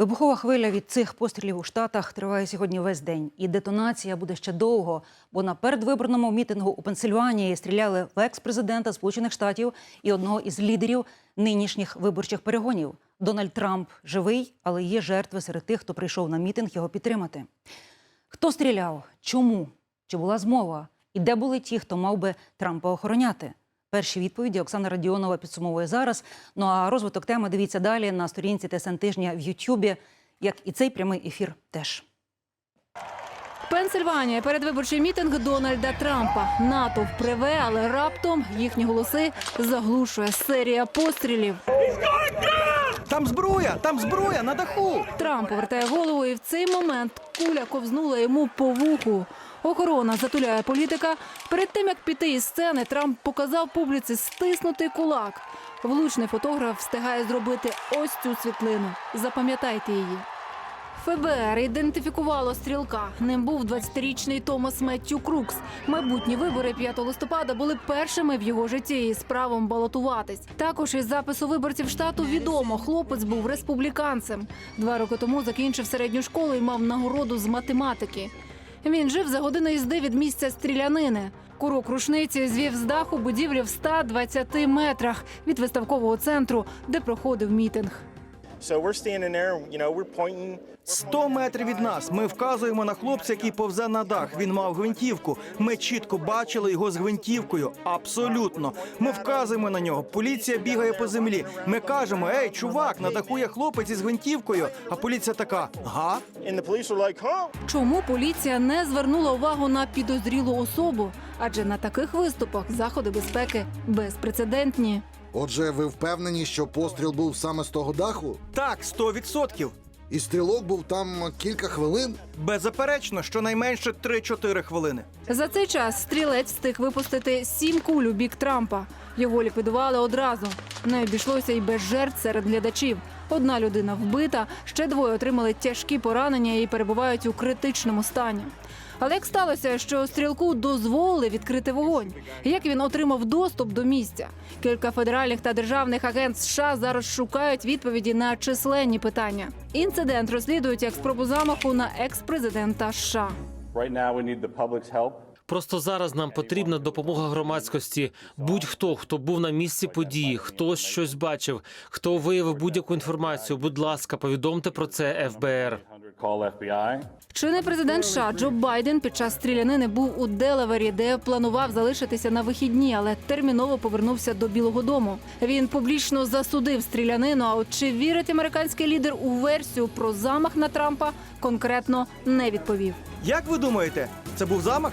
Вибухова хвиля від цих пострілів у Штатах триває сьогодні весь день, і детонація буде ще довго. Бо на передвиборному мітингу у Пенсильванії стріляли в екс-президента Сполучених Штатів і одного із лідерів нинішніх виборчих перегонів. Дональд Трамп живий, але є жертви серед тих, хто прийшов на мітинг його підтримати. Хто стріляв? Чому? Чи була змова? І де були ті, хто мав би Трампа охороняти? Перші відповіді Оксана Радіонова підсумовує зараз. Ну а розвиток теми дивіться далі на сторінці ТСН тижня в Ютубі, як і цей прямий ефір теж. Пенсильванія передвиборчий мітинг Дональда Трампа. НАТО вприве, але раптом їхні голоси заглушує серія пострілів. Там зброя, там зброя на даху. Трамп повертає голову, і в цей момент куля ковзнула йому по вуху. Охорона затуляє політика. Перед тим як піти із сцени, Трамп показав публіці стиснутий кулак. Влучний фотограф встигає зробити ось цю світлину. Запам'ятайте її. ФБР ідентифікувало стрілка. Ним був 20-річний Томас Меттю Крукс. Майбутні вибори 5 листопада були першими в його житті із правом балотуватись. Також із запису виборців штату відомо, хлопець був республіканцем. Два роки тому закінчив середню школу і мав нагороду з математики. Він жив за годину їзди від місця стрілянини. Курок рушниці звів з даху будівлі в 120 метрах від виставкового центру, де проходив мітинг. 100 метрів від нас. Ми вказуємо на хлопця, який повзе на дах. Він мав гвинтівку. Ми чітко бачили його з гвинтівкою. Абсолютно. Ми вказуємо на нього. Поліція бігає по землі. Ми кажемо: Ей, чувак, на даху є хлопець із гвинтівкою. А поліція така: га? And the police were like, huh? Чому поліція не звернула увагу на підозрілу особу? Адже на таких виступах заходи безпеки безпрецедентні. Отже, ви впевнені, що постріл був саме з того даху? Так, 100%. І стрілок був там кілька хвилин? Беззаперечно, щонайменше 3-4 хвилини. За цей час стрілець встиг випустити сім куль у бік Трампа. Його ліквідували одразу. Не обійшлося й без жертв серед глядачів. Одна людина вбита, ще двоє отримали тяжкі поранення і перебувають у критичному стані. Але як сталося, що стрілку дозволили відкрити вогонь? Як він отримав доступ до місця? Кілька федеральних та державних агентств США зараз шукають відповіді на численні питання. Інцидент розслідують як спробу замаху на екс-президента США. Просто зараз нам потрібна допомога громадськості. Будь-хто, хто був на місці події, хто щось бачив, хто виявив будь-яку інформацію. Будь ласка, повідомте про це ФБР. 100 call FBI. Чинний президент США Джо Байден під час стрілянини був у Делавері, де планував залишитися на вихідні, але терміново повернувся до Білого Дому. Він публічно засудив стрілянину. А от чи вірить американський лідер у версію про замах на Трампа, конкретно не відповів. Як ви думаєте, це був замах?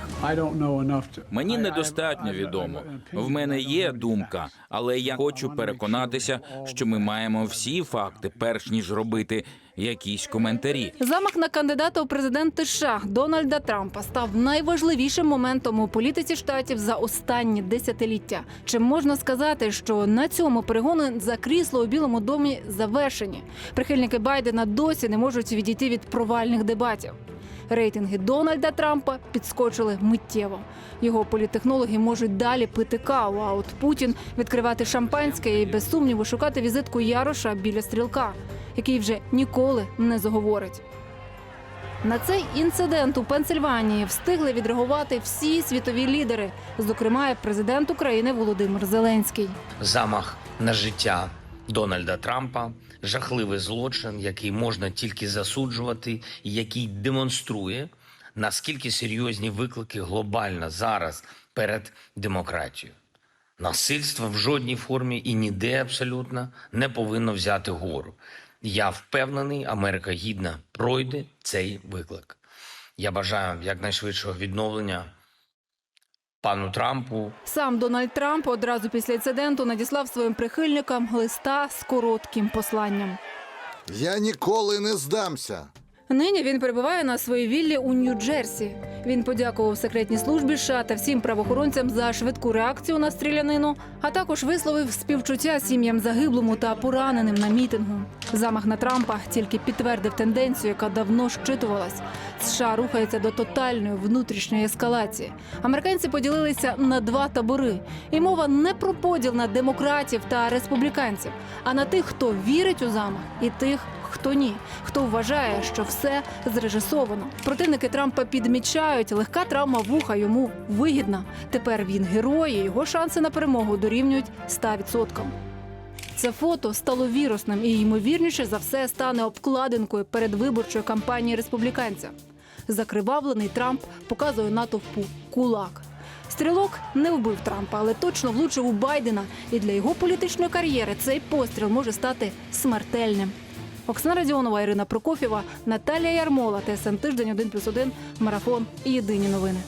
Мені недостатньо відомо. В мене є думка, але я хочу переконатися, що ми маємо всі факти, перш ніж робити якісь коментарі. Замах на кандидата у президенти США Дональда Трампа став найважливішим моментом у політиці штатів за останні десятиліття. Чи можна сказати, що на цьому перегони за крісло у Білому домі завершені? Прихильники Байдена досі не можуть відійти від провальних дебатів. Рейтинги Дональда Трампа підскочили миттєво. Його політтехнологи можуть далі пити каву. А от Путін відкривати шампанське і без сумніву шукати візитку Яроша біля стрілка, який вже ніколи не заговорить. На цей інцидент у Пенсильванії встигли відреагувати всі світові лідери, зокрема президент України Володимир Зеленський. замах на життя Дональда Трампа, жахливий злочин, який можна тільки засуджувати, і який демонструє, наскільки серйозні виклики глобально зараз перед демократією. Насильство в жодній формі і ніде абсолютно не повинно взяти гору. Я впевнений, Америка гідна пройде цей виклик. Я бажаю якнайшвидшого відновлення пану Трампу, Сам Дональд Трамп одразу після інциденту надіслав своїм прихильникам листа з коротким посланням. Я ніколи не здамся. Нині він перебуває на своїй віллі у Нью-Джерсі. Він подякував секретній службі США та всім правоохоронцям за швидку реакцію на стрілянину, а також висловив співчуття сім'ям загиблому та пораненим на мітингу. Замах на Трампа тільки підтвердив тенденцію, яка давно щитувалась. США рухається до тотальної внутрішньої ескалації. Американці поділилися на два табори, і мова не про поділ на демократів та республіканців, а на тих, хто вірить у замах, і тих, хто ні, хто вважає, що все зрежисовано. Противники Трампа підмічають, легка травма вуха йому вигідна. Тепер він герой, і його шанси на перемогу дорівнюють 100%. Це фото стало вірусним і ймовірніше за все стане обкладинкою передвиборчої кампанії республіканця. Закривавлений Трамп показує натовпу кулак. Стрілок не вбив Трампа, але точно влучив у Байдена. І для його політичної кар'єри цей постріл може стати смертельним. Оксана Радіонова, Ірина Прокофєва, Наталія Ярмола, ТСН Тиждень 1+,1, Марафон і Єдині новини.